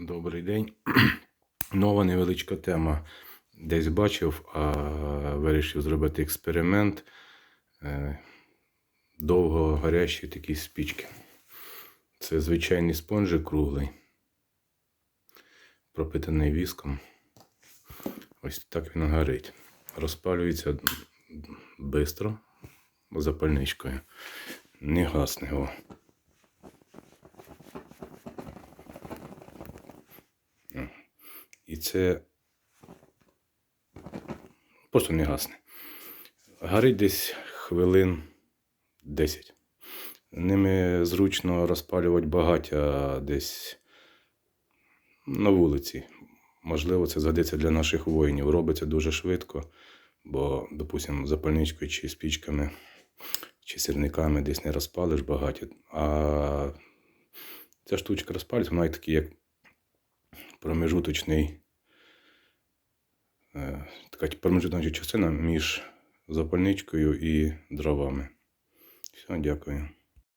Добрий день. Нова невеличка тема. Десь бачив, а вирішив зробити експеримент. Е, Довго горящі такі спічки. Це звичайний спонжик круглий, пропитаний віском. Ось так він горить. Розпалюється швидко, запальничкою. Не гасне його. Це просто не гасне. Горить десь хвилин 10. Ними зручно розпалювати багаття десь на вулиці. Можливо, це згодиться для наших воїнів. Робиться дуже швидко, бо, допустимо, запальничкою чи спічками, чи сірниками десь не розпалиш багаття. А ця штучка розпалюється, вона такий, як промежуточний, така промежуточна частина між запальничкою і дровами. Все, дякую.